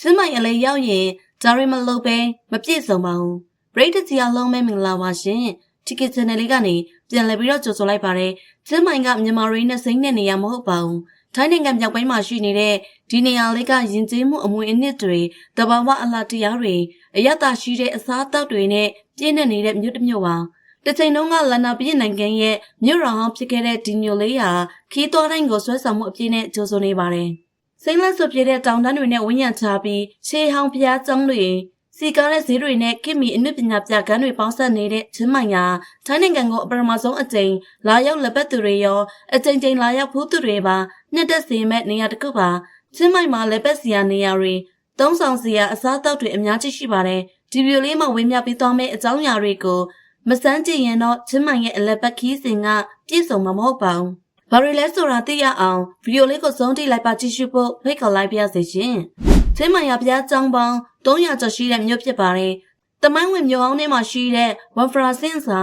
ကျင်းမိုင်အလေးရောက်ရင်ဒါရီမလုပ်ပဲမပြည့်စုံပါဘူးပရိသတ်ကြီးအလုံးမဲမင်္ဂလာပါရှင် Ticket Channel လေးကနေပြန်လည်ပြီးတော့ကြိုဆိုလိုက်ပါတယ်ကျင်းမိုင်ကမြန်မာရင်းနဲ့စိမ့်တဲ့နေရာမဟုတ်ပါဘူးထိုင်းနိုင်ငံမြောက်ပိုင်းမှာရှိနေတဲ့ဒီနေရာလေးကယဉ်ကျေးမှုအမွေအနှစ်တွေတဘာဝအလားတရားတွေအယတရှိတဲ့အစားအသောက်တွေနဲ့ပြည့်နေနေတဲ့မြို့တစ်မြို့ပါတစ်ချိန်လုံးကလန်နာပြည်နိုင်ငံရဲ့မြို့တော်ဟောင်းဖြစ်ခဲ့တဲ့ဒီမြို့လေးဟာခီးသွွားတိုင်းကိုဆွဲဆောင်မှုအပြည့်နဲ့ကြိုဆိုနေပါတယ်။ စိမ့်လက်ဆွပြတဲ့တောင်တန်းတွေနဲ့ဝန်းရံချပြီးရှေးဟောင်းဖျားကျောင်းတွေစီကားတဲ့ဈေးတွေနဲ့ခင်မီအနုပညာပြကန်းတွေပေါင်းစပ်နေတဲ့ချင်းမိုင်ယာထိုင်းနိုင်ငံကိုအပရမဆုံးအကြိမ်လာရောက်လက်ပတ်သူတွေရောအကြိမ်ကြိမ်လာရောက်ဖူးသူတွေပါနှစ်သက်စီမဲ့နေရာတစ်ခုပါချင်းမိုင်မှာလက်ပတ်စီယာနေရာတွေသုံးဆောင်စီယာအစားအသောက်တွေအများကြီးရှိပါတယ်ဒီဗီဒီယိုလေးမှာဝေမျှပေးသွားမယ့်အကြောင်းအရာတွေကိုမစမ်းကြည့်ရင်တော့ချင်းမိုင်ရဲ့အလက်ပတ်ခီးစဉ်ကပြည့်စုံမှာမဟုတ်ပါဘူး ဘာတွေလဲဆိုတာသိရအောင်ဗီဒီယိုလေးကိုဆုံးထိလိုက်ပါကြည့်ရှုဖို့ဖိတ်ခေါ်လိုက်ပါရစေရှင်။ချင်းမိုင်ရဘုရားကျောင်းပေါင်း300ကျော်ရှိတဲ့မြို့ဖြစ်ပါတယ်။တမိုင်းဝင်မြို့အောင်ထဲမှာရှိတဲ့ဝမ်ဖရာစင်စာ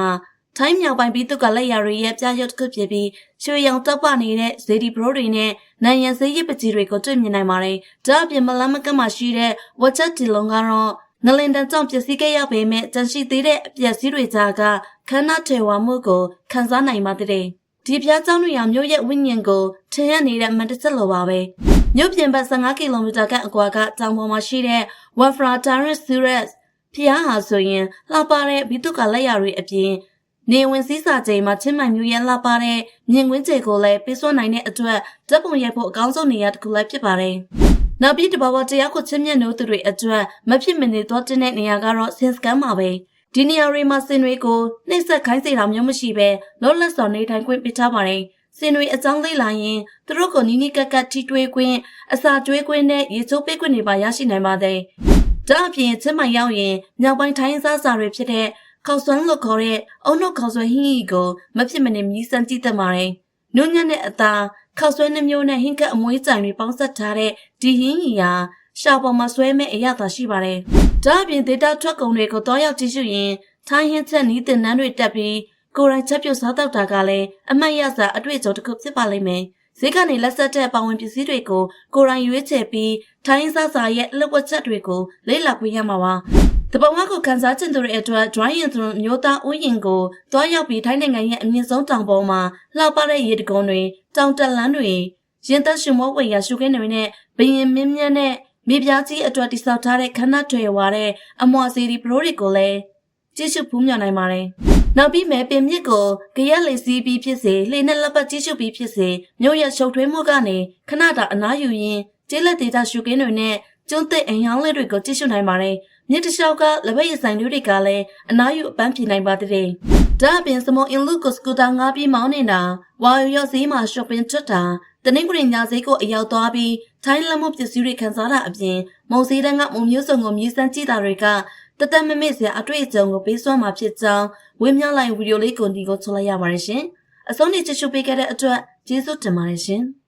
ထိုင်းမြောက်ပိုင်းပြည်သူကလက်ရာတွေရဲ့ပြရုပ်တစ်ခုဖြစ်ပြီးရွှေရောင်တောက်ပနေတဲ့ဇေဒီဘရိုတွေနဲ့နိုင်ရန်စေးရစ်ပကြီးတွေကိုတွေ့မြင်နိုင်ပါတယ်။ဒါအပြင်မလမကတ်မှာရှိတဲ့ဝက်ချက်တီလုံးကတော့နလင်တန်ကြောင့်ပျက်စီးခဲ့ရပေမဲ့တန်ရှိသေးတဲ့အပျက်စီးတွေကြားကခန္ဓာထေဝါမှုကိုခံစားနိုင်ပါတဲ့။ ဒီဖျားကျောင်းလူရမြို့ရဲ့ဝိညာဉ်ကိုထင်ရနေတဲ့မန်တစလိုပါပဲမြို့ပြင်ဘက်15ကီလိုမီတာခန့်အကွာကတောင်ပေါ်မှာရှိတဲ့ Wafra Terrace Surat ဖျားဟာဆိုရင်လှပတဲ့ဘိတုကလက်ရတွေအပြင်နေဝင်စည်းစာချိန်မှာချင်းမိုင်မျိုးရဲ့လှပတဲ့မြင်ကွင်းကျေကိုလည်းပေးစွမ်းနိုင်တဲ့အတွက်ဓာတ်ပုံရိုက်ဖို့အကောင်းဆုံးနေရာတစ်ခုလည်းဖြစ်ပါတယ်။နောက်ပြီးတဘာဝတရားကိုချင်းမြတ်နိုးသူတွေအတွက်မဖြစ်မနေသွားတဲ့နေရာကတော့ဆင်စကန်ပါပဲ။ ဒီနေရာတွေမှာစင်တွေကိုနှိမ့်ဆက်ခိုင်းစေတာမျိုးမရှိဘဲလောလက်စော်နေထိုင်ခွင့်ပေးထားပါတယ်။စင်တွေအကြောင်းလေးလာရင်သူတို့ကိုနီးနီးကပ်ကပ်ထိတွေးခွင့်အစာကျွေးခွင့်နဲ့ရေချိုးပေးခွင့်တွေပါရရှိနိုင်ပါတယ်။ဒါအပြင်ချင်းမိုင်ရောက်ရင်မြောက်ပိုင်းထိုင်းစားစာတွေဖြစ်တဲ့ခေါဆွမ်းလို့ခေါ်တဲ့အုံနှုတ်ခေါဆွဲဟင်းကြီးကိုမဖြစ်မနေမြည်စမ်းကြည့်တတ်ပါတယ်။နုညံ့တဲ့အသားခေါဆွဲနှမျိုးနဲ့ဟင်းကပ်အမွှေးကြိုင်တွေပေါင်းစပ်ထားတဲ့ဒီဟင်းကြီးဟာရှာပေါ်မှာဆွဲမဲ့အရသာရှိပါတယ်။ ဒါအပြင်ဒေတာထွက်ကုန်တွေကိုတောရောက်ကြည့်ရှုရင်ထိုင်းဟင်းချက်နီးတင်နန်းတွေတက်ပြီးကိုယ်တိုင်ချက်ပြုတ်စားတော့တာကလည်းအမတ်ရစာအတွေ့အကြုံတစ်ခုဖြစ်ပါလိမ့်မယ်။ဈေးကနေလက်ဆက်တဲ့ပါဝင်ပစ္စည်းတွေကိုကိုယ်တိုင်ရွေးချယ်ပြီးထိုင်းစားစာရဲ့လက်ဝတ်ချက်တွေကိုလေ့လာခွင့်ရမှာပါ။တပုံကကိုကန်စားကျင်သူတွေအတွက် drawing သူမျိုးသားဥယျင်ကိုတွားရောက်ပြီးထိုင်းနိုင်ငံရဲ့အမြင့်ဆုံးတောင်ပေါ်မှာလှောက်ပါတဲ့ရေတကုန်းတွေတောင်တက်လန်းတွေရင်သက်ရှင်မောဝေရရှုခင်းတွေနဲ့ဘရင်မင်းမြတ်နဲ့ မိဖုရားကြီးအတွက်တိစောက်ထားတဲ့ခန္ဓာထွေဝါတဲ့အမွာစီဒီပရိုတွေကိုလည်းကြည့်ရှုဖူးမြော်နိုင်ပါတယ်။နောက်ပြီးမဲ့ပင်မြစ်ကိုကြရက်လေစီးပြီးဖြစ်စေလှေနဲ့လက်ပတ်ကြည့်ရှုပြီးဖြစ်စေမြို့ရဲ့ရှုပ်ထွေးမှုကနေခဏတာအနားယူရင်းကျေးလက်ဒေတာရှုခင်းတွေနဲ့ကျွန်းသစ်အိမ်ဟောင်းလေးတွေကိုကြည့်ရှုနိုင်ပါတယ်။မြစ်တစ်လျှောက်ကလက်ဘက်ရဆိုင်တွေကလည်းအနားယူအပန်းဖြေနိုင်ပါတဲ့။ဒါအပြင်စမောအင်လူကိုစကူတာငါးပြီးမောင်းနေတာဝါယူရောက်ဈေးမှာ shopping ထွက်တာ တနင်္ဂနွေညဈေးကိုအရောက်သွားပြီးထိုင်းလက်မှုပစ္စည်းတွေခံစားတာအပြင်မုံစည်းတန်းကမုံမျိုးစုံကိုမြည်စမ်းကြည့်တာတွေကတသက်မမေ့စရာအတွေ့အကြုံကိုပေးစွမ်းမှာဖြစ်ကြောင်းဝင်းမြလိုက်ဗီဒီယိုလေးကိုဒီကိုထုတ်လိုက်ရပါတယ်ရှင်။အဆုံးထိကြည့်ရှုပေးခဲ့တဲ့အတွက်ကျေးဇူးတင်ပါတယ်ရှင်။